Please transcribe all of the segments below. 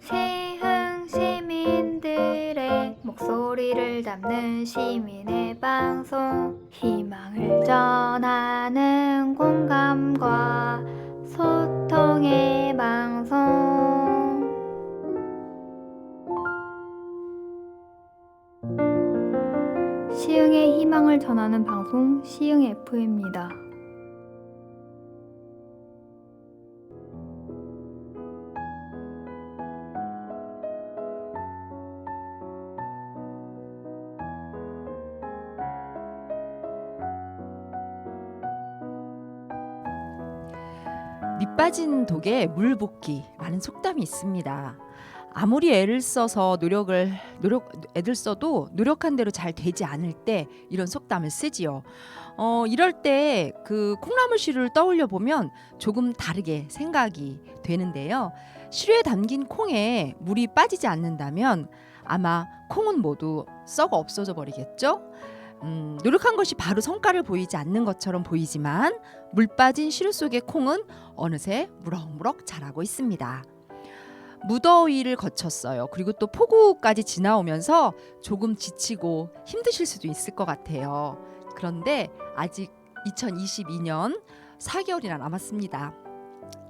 시흥 시민들의 목소리를 담는 시민의 방송 희망을 전하는 공감과 소통의 방송 시흥의 희망을 전하는 방송 시흥 F입니다. 밑 빠진 독에 물 붓기라는 속담이 있습니다. 아무리 애를 써서 노력을 노력 애들 써도 노력한 대로 잘 되지 않을 때 이런 속담을 쓰지요. 어 이럴 때 그 콩나물 시루를 떠올려 보면 조금 다르게 생각이 되는데요. 시루에 담긴 콩에 물이 빠지지 않는다면 아마 콩은 모두 썩어 없어져 버리겠죠. 음, 노력한 것이 바로 성과를 보이지 않는 것처럼 보이지만 물 빠진 시루 속의 콩은 어느새 무럭무럭 자라고 있습니다. 무더위를 거쳤어요. 그리고 또 폭우까지 지나오면서 조금 지치고 힘드실 수도 있을 것 같아요. 그런데 아직 2022년 4개월이나 남았습니다.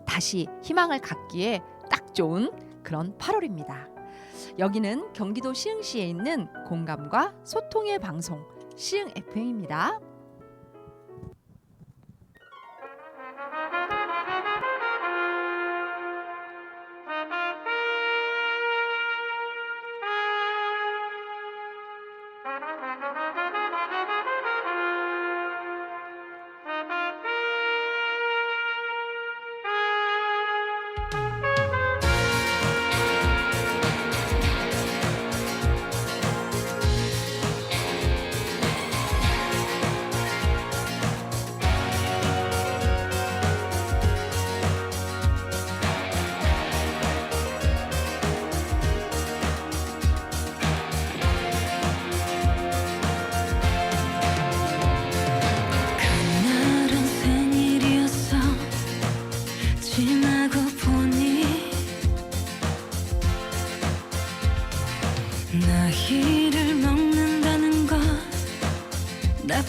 다시 희망을 갖기에 딱 좋은 그런 8월입니다. 여기는 경기도 시흥시에 있는 공감과 소통의 방송 시흥 FM입니다. 나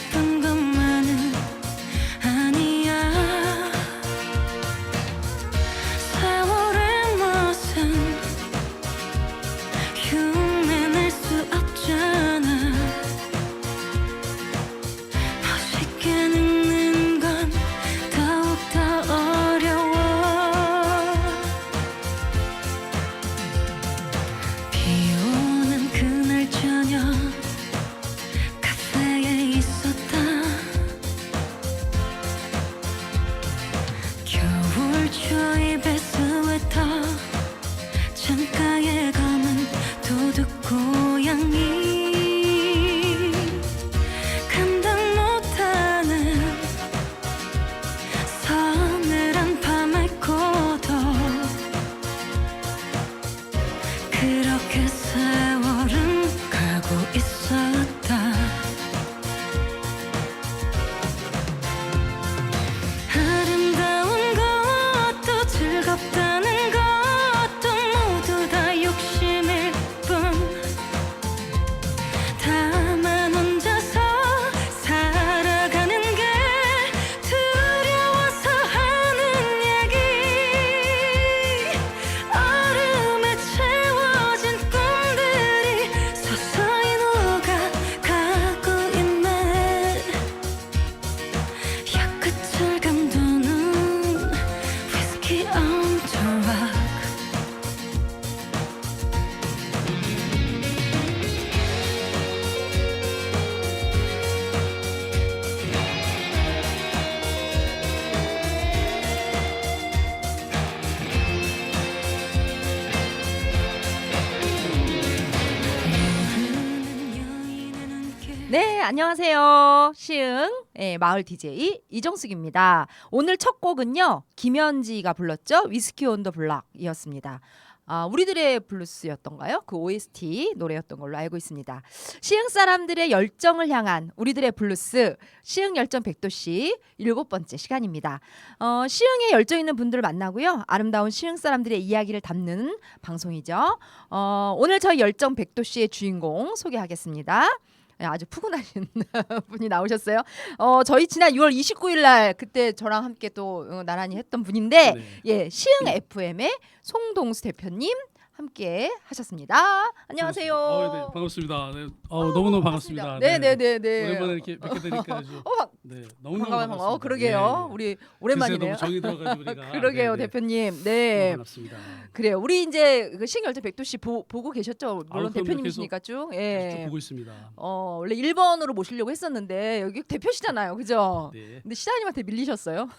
안녕하세요. 시흥 예, 마을 DJ 이정숙입니다. 오늘 첫 곡은요. 김현지가 불렀죠. 위스키 온 더 블락이었습니다. 아, 우리들의 블루스였던가요? 그 OST 노래였던 걸로 알고 있습니다. 시흥 사람들의 열정을 향한 우리들의 블루스 시흥 열정 백도씨 일곱 번째 시간입니다. 어, 시흥에 열정 있는 분들을 만나고요. 아름다운 시흥 사람들의 이야기를 담는 방송이죠. 어, 오늘 저희 열정 백도씨의 주인공 소개하겠습니다. 네, 아주 푸근하신 분이 나오셨어요. 어, 저희 지난 6월 29일 날 그때 저랑 함께 또 어, 나란히 했던 분인데 네. 예, 시흥 FM의 송동수 대표님 함께 하셨습니다. 안녕하세요. 어, 네, 반갑습니다. 네, 어, 너무너무 반갑습니다. 네, 네, 네, 네. 오랜만에 이렇게 뵙게 되니까 아주 어, 반- 네, 너무 반가워요, 반가워. 그러게요. 우리 오랜만이네요. 너무 정이 들어가지고 우리가 그러게요, 네, 네. 대표님. 네. 반갑습니다. 그래요. 우리 이제 그 시흥열정 백도씨 보, 보고 계셨죠? 물론 아우, 그럼요. 대표님이시니까 쭉. 예. 쭉 보고 있습니다. 어, 원래 1번으로 모시려고 했었는데 여기 대표시잖아요. 그죠? 네, 근데 시장님한테 밀리셨어요.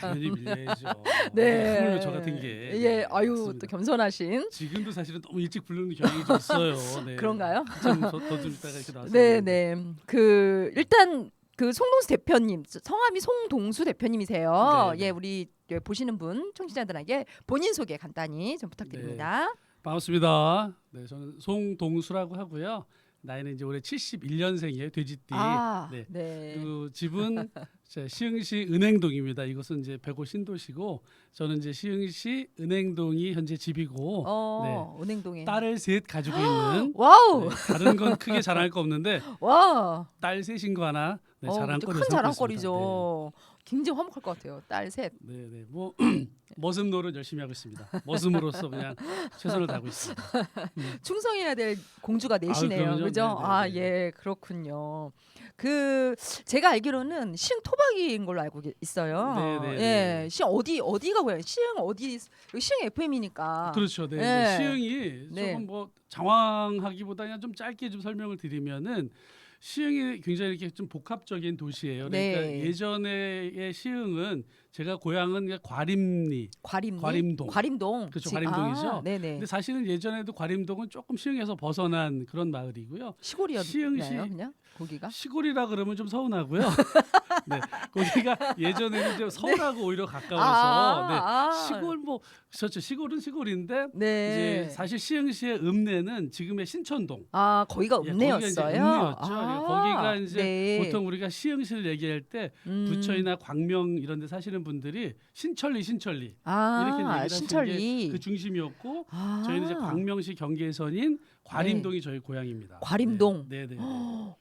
당연히 밀려야죠. 네. 하물며 저 같은 게 예, 네, 아유 맞습니다. 또 겸손하신. 지금도 사실은 너무 일찍 부르는 경향이 좀 있어요. 네. 그런가요? 좀더좀 있다가 이렇게 나왔어요. 네, 네. 그 일단 그 송동수 대표님 성함이 송동수 대표님이세요. 네, 네. 예, 우리 예, 보시는 분 청취자들에게 본인 소개 간단히 좀 부탁드립니다. 반갑습니다. 네, 저는 송동수라고 하고요. 나이는 이제 올해 71년생이에요. 돼지띠. 아, 네. 네. 그 집은 제 시흥시 은행동입니다. 이것은 이제 백오 신도시고 저는 이제 시흥시 은행동이 현재 집이고 어, 은행동에. 네. 딸을 셋 가지고 있는 와우. 네, 다른 건 크게 자랑할 거 없는데 와. 딸 셋인 거 하나 네, 어, 자랑거리 큰 자랑거리죠. 굉장히 화목할 것 같아요. 딸 셋. 네, 네, 뭐 머슴 노릇 열심히 하고 있습니다. 머슴으로서 그냥 최선을 다하고 있습니다. 충성해야 될 공주가 넷이네요. 그럼요. 그죠? 네, 네, 아, 네. 예, 그렇군요. 그 제가 알기로는 시흥 토박이인 걸로 알고 계- 있어요. 네, 네, 예, 네. 시흥 어디 어디가 고요? 시흥 어디? 여기 시흥 FM이니까. 그렇죠. 네, 네. 네. 시흥이 네. 조금 뭐 장황하기보다 그냥 좀 짧게 좀 설명을 드리면은 시흥이 굉장히 이렇게 좀 복합적인 도시예요. 그러니까 네. 예전에의 시흥은 제가 고향은 그냥 과림리. 과림 과림동. 과림동. 그렇죠, 지- 과림동이죠. 아, 네네. 근데 사실은 예전에도 과림동은 조금 시흥에서 벗어난 그런 마을이고요. 시골이었나요? 시흥시 그냥 거기가? 시골이라 그러면 좀 서운하고요. 네, 거기가 예전에는 이제 서울하고 오히려 가까워서 아, 네, 아. 시골 뭐 그렇죠. 시골은 시골인데 네. 이제 사실 시흥시의 읍내는 지금의 신천동. 아 거기가 예, 거기가 이제 읍내였어요. 읍내였죠. 아, 거기가 이제 네. 보통 우리가 시흥시를 얘기할 때 음. 부처이나 광명 이런 데 사시는 분들이 신천리 신천리 아, 이렇게 얘기를 하시는 신천리. 그 중심이었고 아. 저희는 이제 광명시 경계선인 과림동이 저희 고향입니다. 과림동. 네, 네. 네.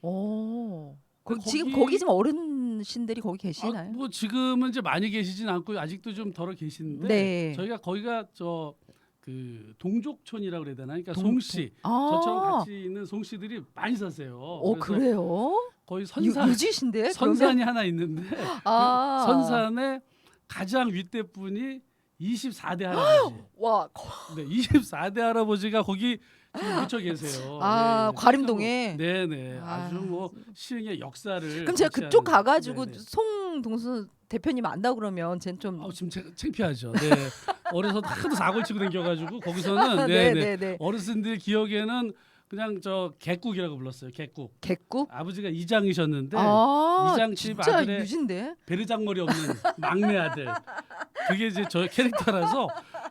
오. 거, 거기- 지금 거기 지금 어른신들이 거기 계시나요? 아, 뭐 지금은 이제 많이 계시진 않고 아직도 좀 덜어 계시는데 네. 저희가 거기가 저 그 동족촌이라고 그래야 되나? 그러니까 동족. 송씨 아. 저처럼 같이 있는 송씨들이 많이 사세요. 어 그래서 그래요? 거의 유, 선산 유지신데? 선산이 하나 있는데 아. 그 선산의 가장 윗대 분이 24대 할아버지. 와, 거- 네, 24대 할아버지가 거기 지금 묻혀 계세요. 아, 네, 과림동에? 네, 네. 아. 아주 뭐 시흥의 역사를 그럼 제가 같이 그쪽 하는- 가가지고 네, 네. 송동수 대표님 안다 그러면 쟨 좀. 아, 지금 체- 창피하죠. 네. 어려서 하도 사고를 치고 댕겨가지고 거기서는 네, 네, 네. 네, 네. 어르신들 기억에는 그냥 저 개국이라고 불렀어요. 개국. 개국? 아버지가 이장이셨는데 아, 이장 집 진짜 아들의 유진데. 베르장머리 없는 막내 아들. 그게 이제 저 캐릭터라서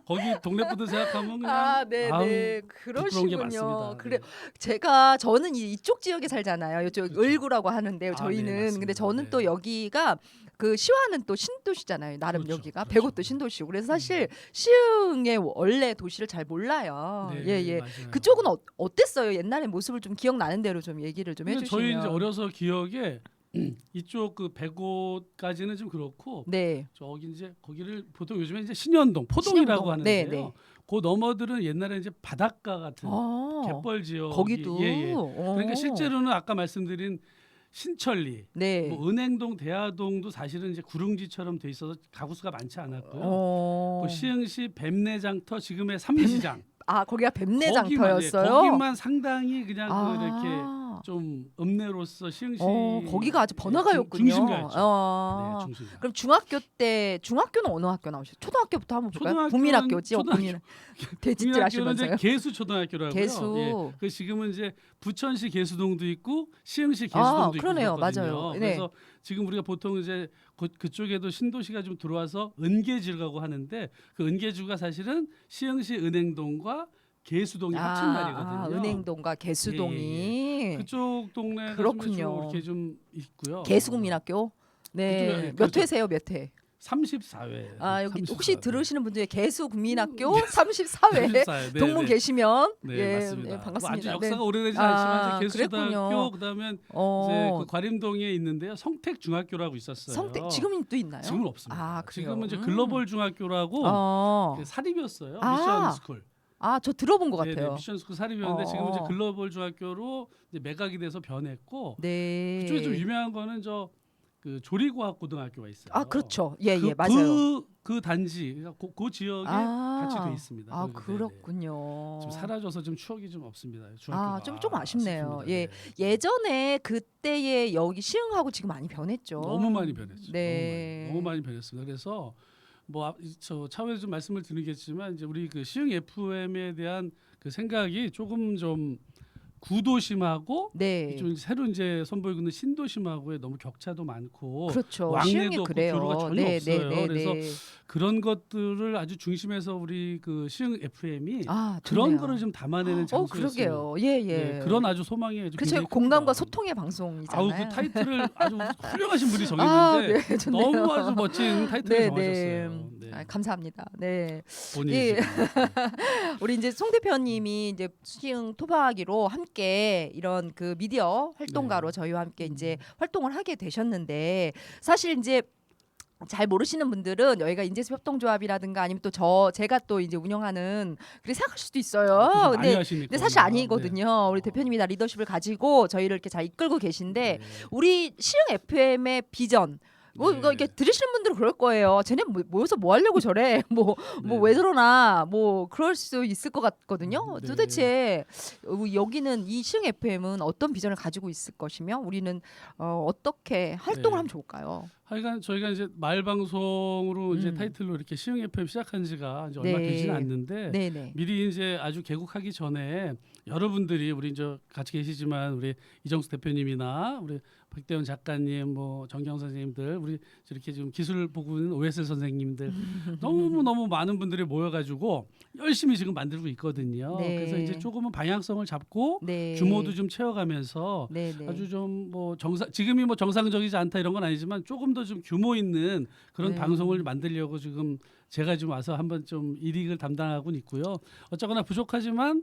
거기 동네 분들 생각하면 그냥 아, 네, 아우, 네. 부끄러운 게 그러시군요. 많습니다. 그래, 네. 제가 저는 이, 이쪽 지역에 살잖아요. 이쪽 그렇죠. 을구라고 하는데 아, 저희는 네, 맞습니다. 근데 저는 네. 또 여기가 그 시화는 또 신도시잖아요. 나름 그렇죠, 여기가 그렇죠. 백옷도 신도시고 그래서 사실 시흥의 원래 도시를 잘 몰라요. 네, 예, 예. 맞아요. 그쪽은 어, 어땠어요? 옛날의 모습을 좀 기억나는 대로 좀 얘기를 좀 근데 해주시면. 저희 이제 어려서 기억에 이쪽 그 백옷까지는 좀 그렇고 네. 저기 이제 거기를 보통 요즘에 이제 신현동, 포동이라고 신현동. 하는데요. 네, 네. 그 너머들은 옛날에 이제 바닷가 같은 아, 갯벌 지역 거기도. 예, 예. 그러니까 어. 실제로는 아까 말씀드린 신천리, 네. 뭐 은행동, 대하동도 사실은 이제 구릉지처럼 돼 있어서 가구 수가 많지 않았고요. 어. 그 시흥시 뱀내장터 지금의 삼리시장 아 거기가 거기만, 예, 뱀내장터였어요. 거기만 상당히 그냥 그 이렇게 아. 좀 읍내로서 시흥시 어, 거기가 아주 번화가였군요. 중- 중심가였죠. 어. 네, 중심가. 그럼 중학교 때 중학교는 어느 학교 나오셨어요? 초등학교부터 한번 볼까요? 초등학교는- 국민학교지. 어, 초등학교. 국민 대짓질 국민학교는 하시면서요. 개수 초등학교라고요. 개수. 예. 그 지금은 이제 부천시 개수동도 있고 시흥시 아, 개수동도 그러네요. 있고 그렇거든요. 맞아요. 네. 그래서 지금 우리가 보통 이제 그, 그쪽에도 신도시가 좀 들어와서 은계주라고 하는데 그 은계주가 사실은 시흥시 은행동과 개수동이 합친 말이거든요. 아, 은행동과 개수동이 그쪽 동네가 그렇군요. 좀 이렇게 좀 있고요. 개수국민학교. 네. 그쪽에- 몇 그렇죠. 회세요? 몇 회? 34회. 아, 여기 혹시 들으시는 분 중에 개수국민학교 음. 34회 동문 계시면 네, 예, 맞습니다. 예, 뭐 반갑습니다. 아주 역사가 네. 오래되지 아, 않지만 이제 개수초등학교 그랬군요. 그다음에 어, 이제 그 과림동에 있는데요. 성택 중학교라고 있었어요. 성택 지금은 또 있나요? 지금은 없습니다. 아, 그래요? 지금은 이제 음. 글로벌 중학교라고 어. 그 사립이었어요. 아, 미션 스쿨. 아, 저 들어본 것 네, 같아요. 네, 미션 스쿨 사립이었는데 어. 지금 이제 글로벌 중학교로 이제 매각이 돼서 변했고 네. 그쪽에 좀 유명한 거는 저 그 조리과학 고등학교가 있어요. 아, 그렇죠. 예, 그, 예, 맞아요. 그, 그 단지 그, 그 지역에 아. 같이 돼 있습니다. 아, 거기가. 네네. 그렇군요. 지금 사라져서 좀 추억이 좀 없습니다. 중학교가. 아, 좀- 좀 아쉽네요. 아쉽습니다. 예. 네. 예전에 그때의 여기 시흥하고 지금 많이 변했죠. 너무 많이 변했죠. 네. 너무 많이, 너무 많이 변했습니다. 그래서 뭐저 차후에 좀 말씀을 드리겠지만 이제 우리 그 시흥 FM에 대한 그 생각이 조금 좀 구도심하고 네. 좀 새로 이제 선보이고 있는 신도심하고의 너무 격차도 많고 그렇죠. 왕래도 시흥이 그래요. 교류가 전혀 네, 없어요. 네, 네, 그래서 네. 그런 것들을 아주 중심에서 우리 그 시흥 FM이 아, 그런 좋네요. 거를 좀 담아내는 어, 장소였어요. 그러게요. 예, 예. 네, 그런 아주 소망이 아주 그렇죠. 굉장히 공감과 큽니다. 소통의 방송이잖아요. 아우 그 타이틀을 아주 훌륭하신 분이 아, 정했는데 네, 좋네요. 너무 아주 멋진 타이틀을 네, 정하셨어요. 네. 아, 감사합니다. 네. 본인이 예. 지금. 우리 이제 송 대표님이 이제 시흥 토박이로 함께 이런 그 미디어 활동가로 네. 저희와 함께 이제 활동을 하게 되셨는데 사실 이제 잘 모르시는 분들은 여기가 인재수 협동조합이라든가 아니면 또 저 제가 또 이제 운영하는 그렇게 생각하실 수도 있어요. 아, 근데. 근데 사실 아니거든요. 우리 대표님이 다 리더십을 가지고 저희를 이렇게 잘 이끌고 계신데 네. 우리 시흥 FM의 비전 뭐 네. 이거 이렇게 들으시는 분들은 그럴 거예요. 쟤네 뭐- 모여서 뭐 하려고 저래? 뭐뭐 네. 왜 저러나? 뭐 그럴 수 있을 것 같거든요. 네. 도대체 어, 여기는 이 시흥 FM은 어떤 비전을 가지고 있을 것이며 우리는 어, 어떻게 활동을 네. 하면 좋을까요? 하여간 저희가 이제 마을 방송으로 이제 음. 타이틀로 이렇게 시흥 FM 시작한 지가 이제 얼마 네. 되지는 않는데 네네. 미리 이제 아주 개국하기 전에 여러분들이 우리 이제 같이 계시지만 우리 이정수 대표님이나 우리 박대원 작가님, 뭐 정경 선생님들, 우리 이렇게 지금 기술 보고 있는 오해슬 선생님들 너무 너무 많은 분들이 모여가지고 열심히 지금 만들고 있거든요. 네. 그래서 이제 조금은 방향성을 잡고 네. 규모도 좀 채워가면서 네 네. 아주 좀 뭐 정상 지금이 뭐 정상적이지 않다 이런 건 아니지만 조금 더 좀 규모 있는 그런 네. 방송을 만들려고 지금 제가 지금 와서 한번 좀 일익을 담당하고는 있고요. 어쨌거나 부족하지만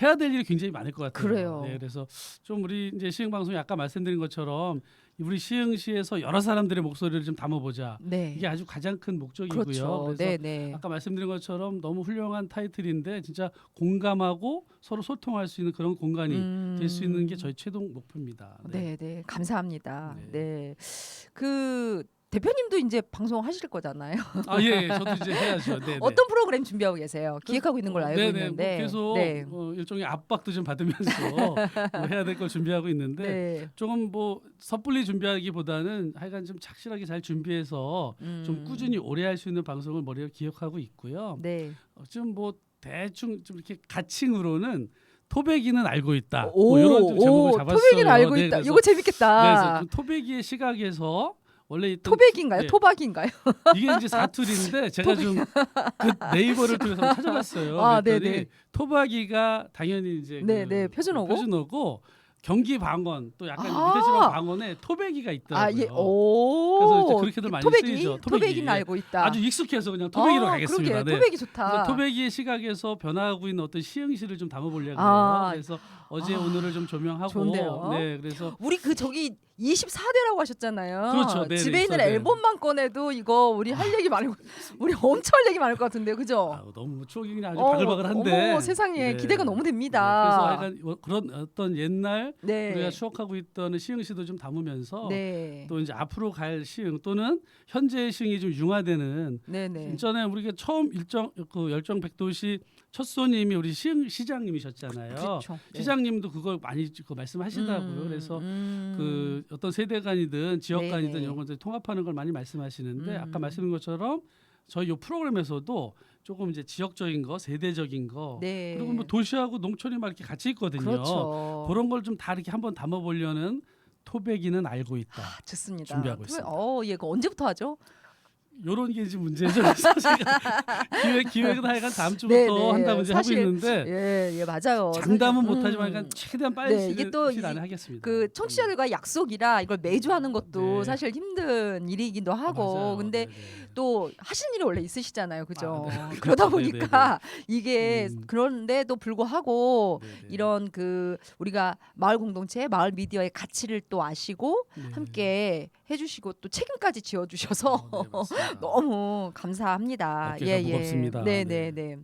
해야 될 일이 굉장히 많을 것 같아요. 그래요. 네, 그래서 좀 우리 이제 시흥 방송이 아까 말씀드린 것처럼 우리 시흥시에서 여러 사람들의 목소리를 좀 담아보자. 네. 이게 아주 가장 큰 목적이고요. 그렇죠. 그래서 네네. 아까 말씀드린 것처럼 너무 훌륭한 타이틀인데 진짜 공감하고 서로 소통할 수 있는 그런 공간이 될수 있는 게 저희 최종 목표입니다. 음. 네, 네, 감사합니다. 네. 네, 그 대표님도 이제 방송 하실 거잖아요. 아 예, 저도 이제 해야죠. 네, 네. 어떤 프로그램 준비하고 계세요? 기획하고 있는 걸 알고 네네, 있는데. 뭐 계속 네. 어, 일종의 압박도 좀 받으면서 뭐 해야 될 걸 준비하고 있는데 네. 조금 뭐 섣불리 준비하기보다는 하여간 좀 착실하게 잘 준비해서 좀 음. 꾸준히 오래 할 수 있는 방송을 머리에 기억하고 있고요. 네. 어, 지금 뭐 대충 좀 이렇게 가칭으로는 토백이는 알고 있다. 오, 뭐 이런 좀 제목을 오, 잡았어요. 토백이는 알고 네, 있다. 이거 재밌겠다. 네, 그래서 좀 토백이의 시각에서 원래 있던 토백인가요? 네, 토박인가요? 이게 이제 사투리인데 제가 좀 그 네이버를 통해서 찾아봤어요. 아, 네네. 토박이가 당연히 이제 네, 그 네, 표준어고. 표준어고 경기 방언 또 약간 아. 밑에 지방 방언에 토백이가 있더라고요. 아, 예. 오. 그래서 이제 그렇게들 많이 토백이? 쓰이죠. 토백이. 토백이는 알고 있다. 아주 익숙해서 그냥 토백이로 아, 가겠습니다. 그러게. 네. 토백이 좋다. 토백이의 시각에서 변화하고 있는 어떤 시흥시를 좀 담아보려고. 아. 그래서 어제 아. 오늘을 좀 조명하고 좋은데요? 네, 그래서 우리 그 저기 24대라고 하셨잖아요. 그렇죠. 네, 집에 네, 있는 24대. 앨범만 꺼내도 이거 우리 할 얘기 많을 거- 우리 엄청 할 얘기 많을 것 같은데요. 그죠? 아우, 너무 추억이 그냥 아주 어, 바글바글한데. 어머, 세상에 네. 기대가 너무 네, 됩니다. 그래서 약간 뭐 그런 어떤 옛날 네. 우리가 추억하고 있던 시흥시도 좀 담으면서 네. 또 이제 앞으로 갈 시흥 또는 현재의 시흥이 좀 융화되는 네, 네. 전에 우리가 처음 일정 그 열정 백도시 첫 손님이 우리 시, 시장님이셨잖아요. 그렇죠. 네. 시장님도 그걸 많이 그 말씀하시더라고요. 음, 그래서 음. 그 어떤 세대 간이든 지역 네네. 간이든 이런 것들 통합하는 걸 많이 말씀하시는데 음. 아까 말씀드린 것처럼 저희 요 프로그램에서도 조금 이제 지역적인 거, 세대적인 거 네. 그리고 뭐 도시하고 농촌이 막 이렇게 같이 있거든요. 그렇죠. 그런 걸 좀 다 이렇게 한번 담아보려는 토백이는 알고 있다. 아, 좋습니다. 준비하고 있습니다. 어, 예, 그 언제부터 하죠? 요런 게 이제 문제죠. 기획 기획은 하여간 다음 주부터 네, 네. 한다고 이제 사실 하고 있는데 예, 예, 맞아요. 장담은 사실, 못하지만 음. 최대한 빨리 네, 이게 또실 이- 안에 하겠습니다. 그 청취자들과 약속이라 이걸 매주 하는 것도 네. 사실 힘든 일이기도 아, 하고 맞아요. 근데 네, 네. 또 하시는 일이 원래 있으시잖아요, 그죠? 아, 네. 그러다 그렇죠. 네, 보니까 이게 음. 그런데도 불구하고 네, 네. 이런 그 우리가 마을 공동체, 마을 미디어의 가치를 또 아시고 네. 함께 해주시고 또 책임까지 지어주셔서 어, 네. 너무 감사합니다. 어깨가 무겁습니다. 네, 네, 네.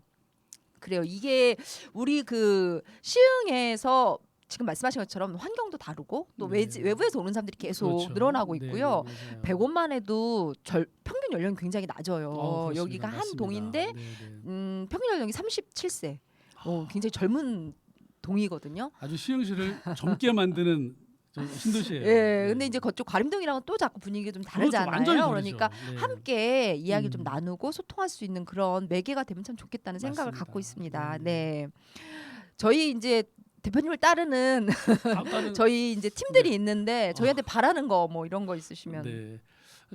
그래요. 이게 우리 그 시흥에서 지금 말씀하신 것처럼 환경도 다르고 또 네. 외지, 외부에서 오는 사람들이 계속 그렇죠. 늘어나고 네, 있고요. 네. 100원만 해도 절, 평균 연령이 굉장히 낮아요. 어. 여기가 한 맞습니다. 동인데 네, 네. 음, 평균 연령이 37세. 어, 굉장히 젊은 동이거든요. 아주 시흥시를 젊게 만드는 저 신도시예요. 예. 네. 근데 이제 그쪽 과림동이랑은 또 자꾸 분위기가 좀 다르잖아요. 완전히 다르죠. 그러니까 네. 함께 이야기를 좀 음. 나누고 소통할 수 있는 그런 매개가 되면 참 좋겠다는 생각을 맞습니다. 갖고 있습니다. 네. 네. 저희 이제 대표님을 따르는 다음 달은 저희 이제 팀들이 있는데 저희한테 바라는 거 뭐 이런 거 있으시면 네.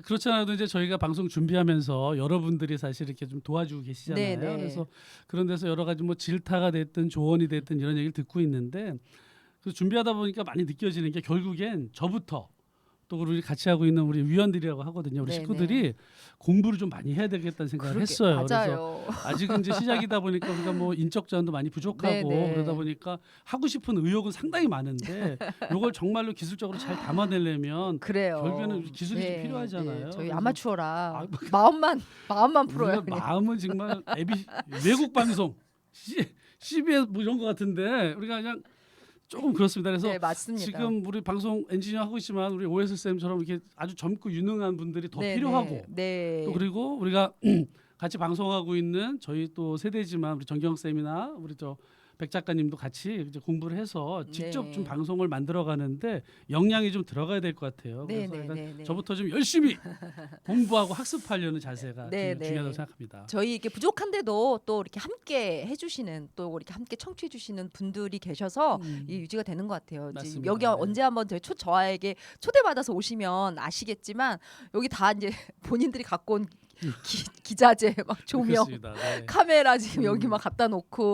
그렇지 않아도 이제 저희가 방송 준비하면서 여러분들이 사실 이렇게 좀 도와주고 계시잖아요. 네, 네. 그래서 그런 데서 여러 가지 뭐 질타가 됐든 조언이 됐든 이런 얘기를 듣고 있는데 그 준비하다 보니까 많이 느껴지는 게 결국엔 저부터 또 우리 같이 하고 있는 우리 위원들이라고 하거든요. 우리 네, 식구들이 공부를 좀 많이 해야 되겠다는 생각을 그렇게- 했어요. 그래서 맞아요. 아직은 이제 시작이다 보니까 우리가 뭐 인적 자원도 많이 부족하고 네, 네. 그러다 보니까 하고 싶은 의욕은 상당히 많은데 이걸 정말로 기술적으로 잘 담아내려면 그래요. 결국에는 기술이 좀 필요하잖아요. 저희 그래서- 아마추어라 아, 마음만 마음만 풀어요. 우리가. 마음은 정말 애비 외국 방송 C, CBS 뭐 이런 것 같은데 우리가 그냥 조금 그렇습니다. 그래서 네 맞습니다. 지금 우리 방송 엔지니어 하고 있지만 우리 오에스 쌤처럼 이렇게 아주 젊고 유능한 분들이 더 네, 필요하고 네. 네. 또 그리고 우리가 같이 방송하고 있는 저희 또 세대지만 우리 정경 쌤이나 우리 저 백 작가님도 같이 이제 공부를 해서 직접 네. 좀 방송을 만들어 가는데 역량이 좀 들어가야 될 것 같아요. 네, 그래서 네, 약간 네, 네. 저부터 좀 열심히 공부하고 학습하려는 자세가 네, 중- 네. 중요하다고 생각합니다. 저희 이렇게 부족한데도 또 이렇게 함께 해주시는 또 이렇게 함께 청취해주시는 분들이 계셔서 음. 이 유지가 되는 것 같아요. 맞습니다. 여기 네. 언제 한번 저희 초 저에게 초대받아서 오시면 아시겠지만 여기 다 이제 본인들이 갖고 온 기, 기자재 막 조명. 네. 카메라 지금 음. 여기 막 갖다 놓고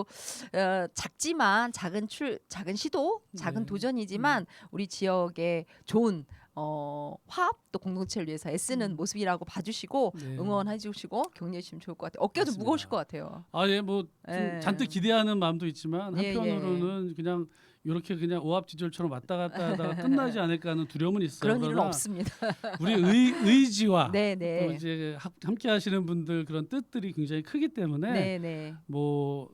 어, 작지만 작은 출 작은 시도 작은 네. 도전이지만 우리 지역에 좋은 어, 화합 또 공동체를 위해서 애쓰는 음. 모습이라고 봐주시고 네. 응원해 주시고 격려해 주시면 좋을 것 같아요. 어깨가 좀 맞습니다. 무거우실 것 같아요. 아, 예, 뭐좀 예. 잔뜩 기대하는 마음도 있지만 예, 한편으로는 그냥 이렇게 그냥 오합지졸처럼 왔다 갔다 하다가 끝나지 않을까 하는 두려움은 있어요. 그런 일은 없습니다. 우리 의, 의지와 네, 또 네. 이제 하- 함께 하시는 분들 그런 뜻들이 굉장히 크기 때문에 네, 네. 뭐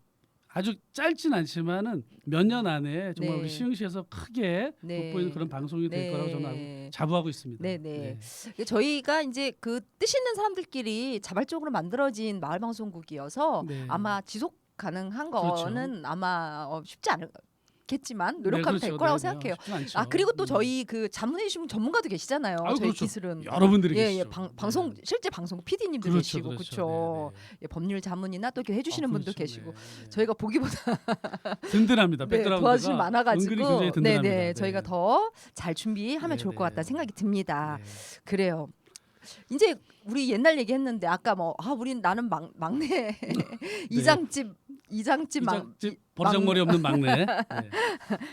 아주 짧진 않지만은 몇 년 안에 정말 네. 우리 시흥시에서 크게 네. 돋보이는 그런 방송이 될 네. 거라고 저는 자부하고 있습니다. 네, 네. 저희가 이제 그 뜻 있는 사람들끼리 자발적으로 만들어진 마을 방송국이어서 네. 아마 지속 가능한 그렇죠. 거는 아마 어, 쉽지 않 겠지만 네, 노력하면 될 그렇죠. 거라고 네, 네. 생각해요. 쉽진 않죠. 아 그리고 또 음. 저희 그 자문해 주신 전문가도 계시잖아요. 아유, 저희 그렇죠. 기술은 여러분들이 예, 예, 계시죠. 방, 네. 방송 실제 방송 PD님도 그렇죠, 계시고 그렇죠. 그렇죠. 네, 네. 예, 법률 자문이나 또 이렇게 해주시는 아, 분도 그렇죠. 계시고 네, 네. 저희가 보기보다 든든합니다. 네, 백그라운드가 도와주신 은근히 많아가지고 굉장히 네, 든든합니다. 네, 저희가 더 잘 준비하면 네, 좋을 것 네. 같다는 생각이 듭니다. 네. 그래요. 이제 우리 옛날 얘기했는데 아까 뭐 아 우린 나는 막 막내 이장집 이장집 막 이장집 버르장머리 없는 막내. 네.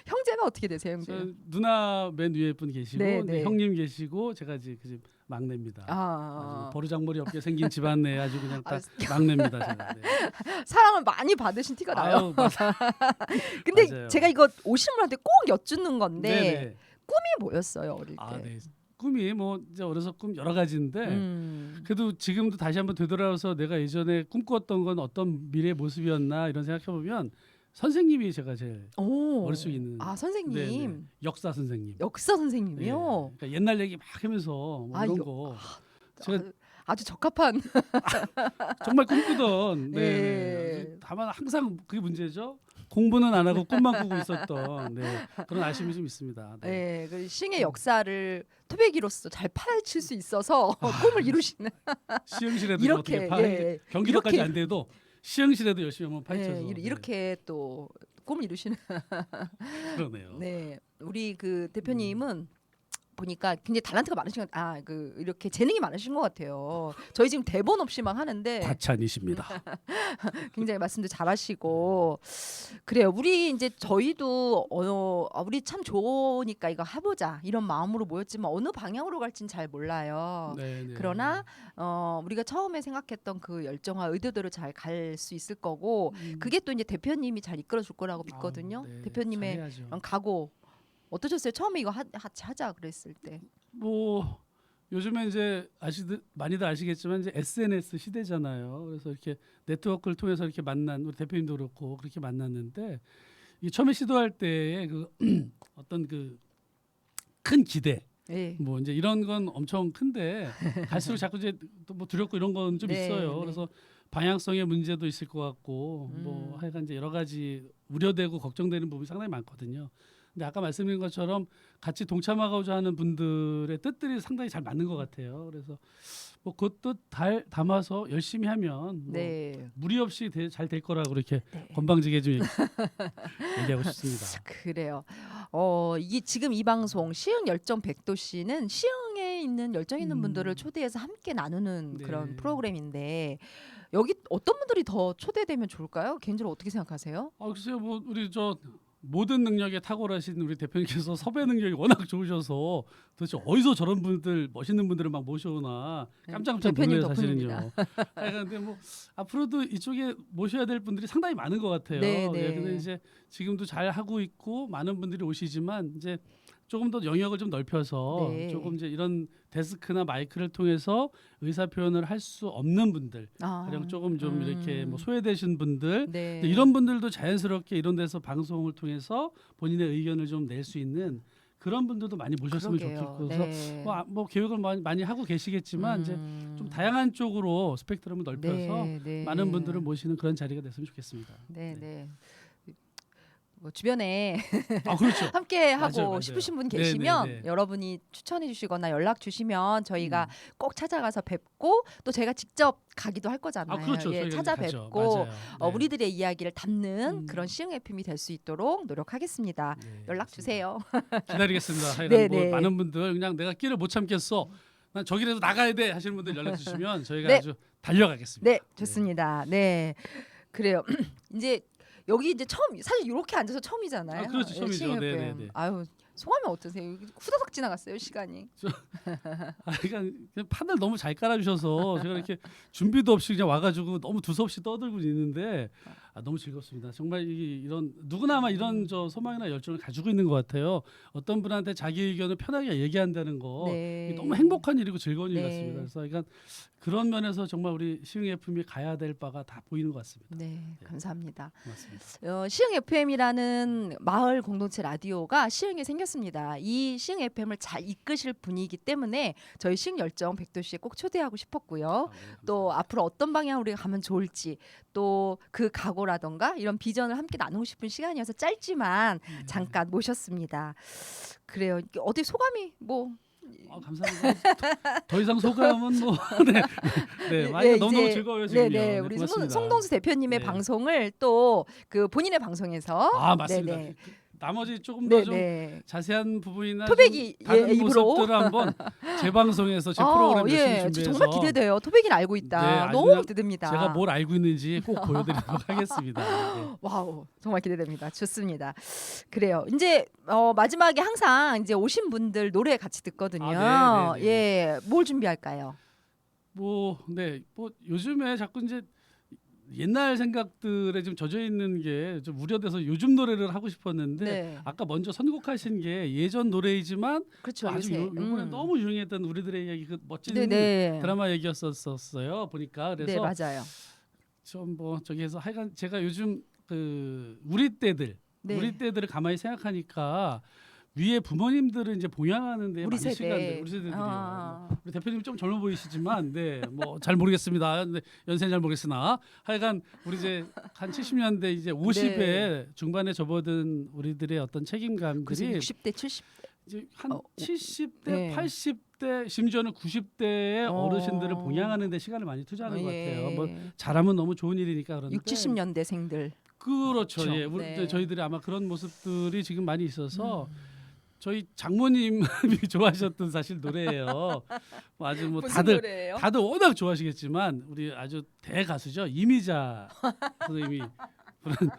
형제가 어떻게 되세요, 형제? 저 누나 맨 위에 분 계시고 네, 네, 네. 형님 계시고 제가 이제 그집 막내입니다. 아, 아주 버르장머리 없게 생긴 집안 내 아주 그냥 딱 아, 막내입니다. 제가. 네. 사랑을 많이 받으신 티가 나요. 아유, 맞- 근데 맞아요. 제가 이거 오시는 분한테 꼭 여쭙는 건데 네네. 꿈이 뭐였어요 어릴 때? 아, 네. 꿈이 뭐 이제 어려서 꿈 여러 가지인데 음. 그래도 지금도 다시 한번 되돌아서 내가 예전에 꿈꿨던 건 어떤 미래 모습이었나 이런 생각해 보면 선생님이 제가 제일 오. 어릴 수 있는 아 선생님 네, 네. 역사 선생님. 역사 네. 선생님이요. 그러니까 옛날 얘기 막 하면서 뭐 아, 이런 여- 거 아, 제가 아주 적합한 정말 꿈꾸던. 네. 예. 네. 다만 항상 그게 문제죠. 공부는 안 하고 꿈만 꾸고 있었던 네. 그런 아쉬움이 좀 있습니다. 네. 예, 그 시흥의 역사를 토백이로서 잘 파헤칠 수 있어서 꿈을 이루시는 시흥시에도 이렇게, 어떻게 파 예, 경기도까지 이렇게. 안 돼도 시흥시에도 열심히 한번 파헤쳐서 예, 네. 이렇게 또 꿈을 이루시는 그러네요. 네 우리 그 대표님은 보니까 굉장히 달란트가 많으신 아그 이렇게 재능이 많으신 것 같아요. 저희 지금 대본 없이 막 하는데 과찬이십니다. 굉장히 말씀도 잘하시고 그래요. 우리 이제 저희도 어 아, 우리 참 좋으니까 이거 해보자 이런 마음으로 모였지만 어느 방향으로 갈지는 잘 몰라요. 네, 네. 그러나 어 우리가 처음에 생각했던 그 열정과 의도대로 잘 갈 수 있을 거고 음. 그게 또 이제 대표님이 잘 이끌어 줄 거라고 믿거든요. 아, 네. 대표님의 잘해야죠. 각오 어떠셨어요? 처음에 이거 하, 같이 하자 그랬을 때. 뭐 요즘에 이제 아시듯 많이들 아시겠지만 이제 SNS 시대잖아요. 그래서 이렇게 네트워크를 통해서 이렇게 만난 우리 대표님도 그렇고 그렇게 만났는데 이 처음에 시도할 때의 그 어떤 그 큰 기대 예. 뭐 이제 이런 건 엄청 큰데 갈수록 자꾸 이제 또 뭐 두렵고 이런 건 좀 네, 있어요. 네. 그래서 방향성의 문제도 있을 것 같고 뭐 음. 하여간 이제 여러 가지 우려되고 걱정되는 부분이 상당히 많거든요. 근데 아까 말씀드린 것처럼 같이 동참하고자 하는 분들의 뜻들이 상당히 잘 맞는 것 같아요. 그래서 뭐 그것도 달 담아서 열심히 하면 뭐 네. 무리 없이 잘 될 거라고 그렇게 네. 건방지게 좀 얘기- 얘기하고 싶습니다. 그래요. 어 이게 지금 이 방송 시흥 열정 백도 씨는 시흥에 있는 열정 있는 음. 분들을 초대해서 함께 나누는 네. 그런 프로그램인데 여기 어떤 분들이 더 초대되면 좋을까요? 개인적으로 어떻게 생각하세요? 아 글쎄요 뭐 우리 저 모든 능력에 탁월하신 우리 대표님께서 섭외 능력이 워낙 좋으셔서 도대체 어디서 저런 분들 멋있는 분들을 막 모셔오나 깜짝깜짝 네, 놀라요 사실은요. 근데 뭐 앞으로도 이쪽에 모셔야 될 분들이 상당히 많은 것 같아요. 네, 네. 예, 근데 이제 지금도 잘 하고 있고 많은 분들이 오시지만 이제 조금 더 영역을 좀 넓혀서 네. 조금 이제 이런 데스크나 마이크를 통해서 의사 표현을 할 수 없는 분들, 아, 가령 조금 좀 음. 이렇게 뭐 소외되신 분들 네. 이런 분들도 자연스럽게 이런 데서 방송을 통해서 본인의 의견을 좀 낼 수 있는 그런 분들도 많이 모셨으면. 좋겠고 그래서 네. 뭐, 아- 뭐 계획을 많이, 많이 하고 계시겠지만 이제 음. 좀 다양한 쪽으로 스펙트럼을 넓혀서 네, 네. 많은 분들을 모시는 그런 자리가 됐으면 좋겠습니다. 네, 네. 뭐 주변에 아 그렇죠. 함께 하고 맞아요, 맞아요. 싶으신 분 네, 계시면 네, 네. 여러분이 추천해 주시거나 연락 주시면 저희가 음. 꼭 찾아가서 뵙고 또 제가 직접 가기도 할 거잖아요. 아 그렇죠. 예, 저희가 찾아뵙고 가죠. 맞아요. 어, 네. 우리들의 이야기를 담는 음. 그런 시흥 FM이 될 수 있도록 노력하겠습니다. 네, 연락. 주세요. 기다리겠습니다. 하여간 네, 뭐 네. 많은 분들 그냥 내가 끼를 못 참겠어. 난 저기라도 나가야 돼 하시는 분들 연락 주시면 저희가 네. 아주 달려가겠습니다. 네, 좋습니다. 네, 그래요. 이제 여기 이제 처음 사실 이렇게 앉아서 처음이잖아요. 아, 그렇죠. 예, 처음이죠. 네. 네, 네. 아유 소감이 어떠세요? 후다닥 지나갔어요 시간이. 아, 그러니까 그냥 판을 너무 잘 깔아주셔서 제가 이렇게 준비도 없이 그냥 와가지고 너무 두서없이 떠들고 있는데 아, 너무 즐겁습니다. 정말 이, 이런 누구나 아마 이런 저 소망이나 열정을 가지고 있는 것 같아요. 어떤 분한테 자기 의견을 편하게 얘기한다는 거 네. 너무 행복한 일이고 즐거운 일 네. 같습니다. 그래서 그러니까 그런 면에서 정말 우리 시흥 FM이 가야 될 바가 다 보이는 것 같습니다. 네, 감사합니다. 고맙습니다. 어, 시흥 FM이라는 마을 공동체 라디오가 시흥에 생겼습니다. 이 시흥 FM을 잘 이끄실 분이기 때문에 저희 시흥 열정 백도 씨에 꼭 초대하고 싶었고요. 아, 네, 또 앞으로 어떤 방향으로 우리가 가면 좋을지 또 그 각오 라던가 이런 비전을 함께 나누고 싶은 시간이어서 짧지만 감사합니다. 잠깐 모셨습니다. 그래요. 어떻게 소감이 뭐 아, 감사합니다. 더, 더 이상 소감은 뭐 네, 네, 많이 네, 너무 너무 즐거워요 지금요. 네 네 우리 송, 고맙습니다. 송동수 대표님의 네. 방송을 또 그 본인의 방송에서 아 맞습니다. 네 네. 그- 나머지 조금 더 좀 네네 자세한 부분이나 토백이 좀 다른 예, 입으로. 모습들을 한번 제 방송에서 제 어, 프로그램 열심히 예, 저 준비해서 정말 기대돼요. 토백이는 알고 네, 있다. 아주 너무 그냥 기대됩니다. 제가 뭘 알고 있는지 꼭 보여드리도록 하겠습니다. 네. 와우 정말 기대됩니다. 좋습니다. 그래요. 이제 어, 마지막에 항상 이제 오신 분들 노래 같이 듣거든요. 아, 네, 네, 네. 예, 뭘 준비할까요? 뭐, 네, 뭐 요즘에 자꾸 이제 옛날 생각들에 좀 젖어 있는 게 좀 우려돼서 요즘 노래를 하고 싶었는데 네, 아까 먼저 선곡하신 게 예전 노래이지만 그렇죠. 아주 요새. 요, 요번에 음. 너무 유행했던 우리들의 이야기 그 멋진 네 네. 드라마 얘기였었어요 보니까 네 그래서 맞아요. 좀 뭐 저기 해서 하여간 제가 요즘 그 우리 때들 네. 우리 때들을 가만히 생각하니까 위에 부모님들은 이제 봉양하는데 우리 많이 세대. 시간들 우리 세대들이요. 아. 우리 대표님 좀 젊어 보이시지만 네뭐 잘 모르겠습니다. 근데 연세 잘 모르겠으나 하여간 우리 이제 한 70년대 이제 50에 네. 중반에 접어든 우리들의 어떤 그래서 책임감들이 60대 70 이제 한 어, 70대, 네. 80대 심지어는 90대의 어. 어. 르신들을 봉양하는 데 시간을 많이 투자하는 것 예. 같아요. 뭐 잘하면 너무 좋은 일이니까 그런데 6, 70년대생들 그렇죠. 그렇죠. 예. 우리 네. 저희들이 아마 그런 모습들이 지금 많이 있어서 음. 저희 장모님이 좋아하셨던 사실 노래예요. 뭐 아주 뭐 다들 노래예요? 다들 워낙 좋아하시겠지만 우리 아주 대가수죠 이미자 선생님이 부른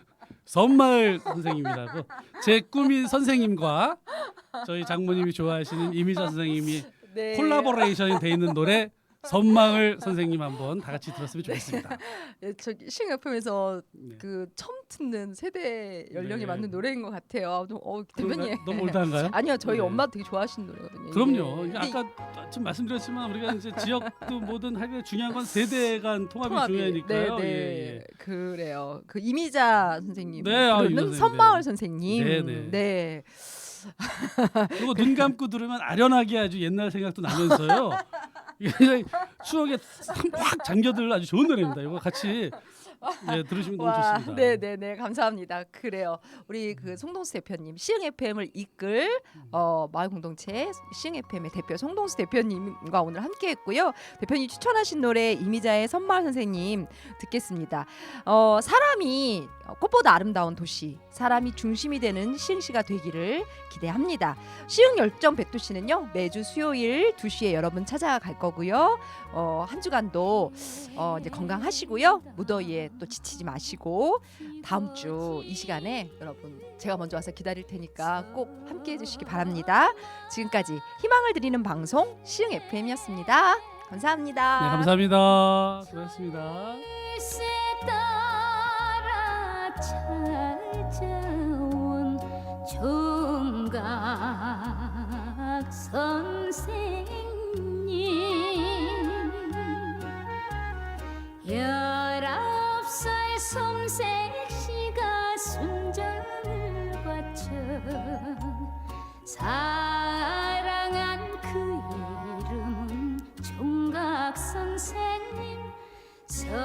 섬마을 선생님이라고 제 꿈인 선생님과 저희 장모님이 좋아하시는 이미자 선생님이 네. 콜라보레이션이 돼 있는 노래 섬마을 선생님 한번 다 같이 들었으면 좋겠습니다. 예, 저기 싱 FM에서 네. 그 처음 듣는 세대 연령에 네. 맞는 노래인 것 같아요. 좀, 어, 대표님. 그런가요? 너무 올드한가요? 아니요, 저희 네. 엄마 되게 좋아하시는 노래거든요. 그럼요. 이게. 이게 아까 좀 말씀드렸지만 우리가 이제 지역도 뭐든 하여간 중요한 건 세대 간 통합이, 통합이. 중요하니까요. 네, 네. 예, 예. 그래요. 그 이미자 선생님 네, 아, 이미자 선생님, 선마을 네. 선생님. 네, 네. 네. 그리고 눈 감고 들으면 아련하게 아주 옛날 생각도 나면서요. 추억에 확 잠겨들 아주 좋은 노래입니다. 이거 같이 네, 들으시면 너무 와, 좋습니다. 네, 네, 네, 감사합니다. 그래요. 우리 그 송동수 대표님, 시흥 FM을 이끌 어, 마을 공동체 시흥 FM의 대표 송동수 대표님과 오늘 함께했고요. 대표님 추천하신 노래 이미자의 선마을 선생님 듣겠습니다. 어, 사람이 꽃보다 아름다운 도시, 사람이 중심이 되는 시흥시가 되기를 기대합니다. 시흥 열정 백도시는요 매주 수요일 2시에 여러분 찾아갈 거고요. 어, 한 주간도 어, 이제 건강하시고요. 무더위에 또 지치지 마시고 다음 주 이 시간에 여러분 제가 먼저 와서 기다릴 테니까 꼭 함께 해주시기 바랍니다. 지금까지 희망을 드리는 방송 시흥 FM이었습니다. 감사합니다. 네, 감사합니다. 수고하셨습니다. 솜색시가 순정을 바쳐 사랑한 그 이름은 총각 선생님 서울에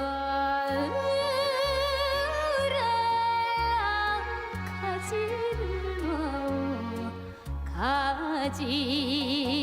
가지를 가지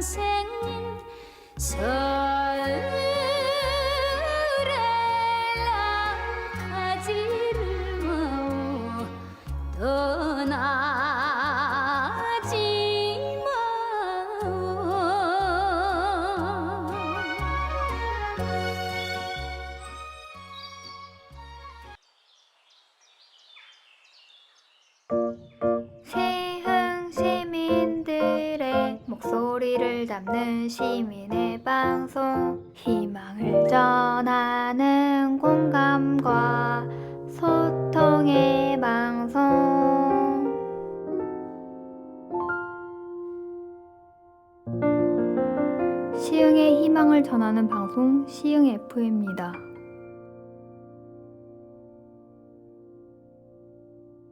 선생님 서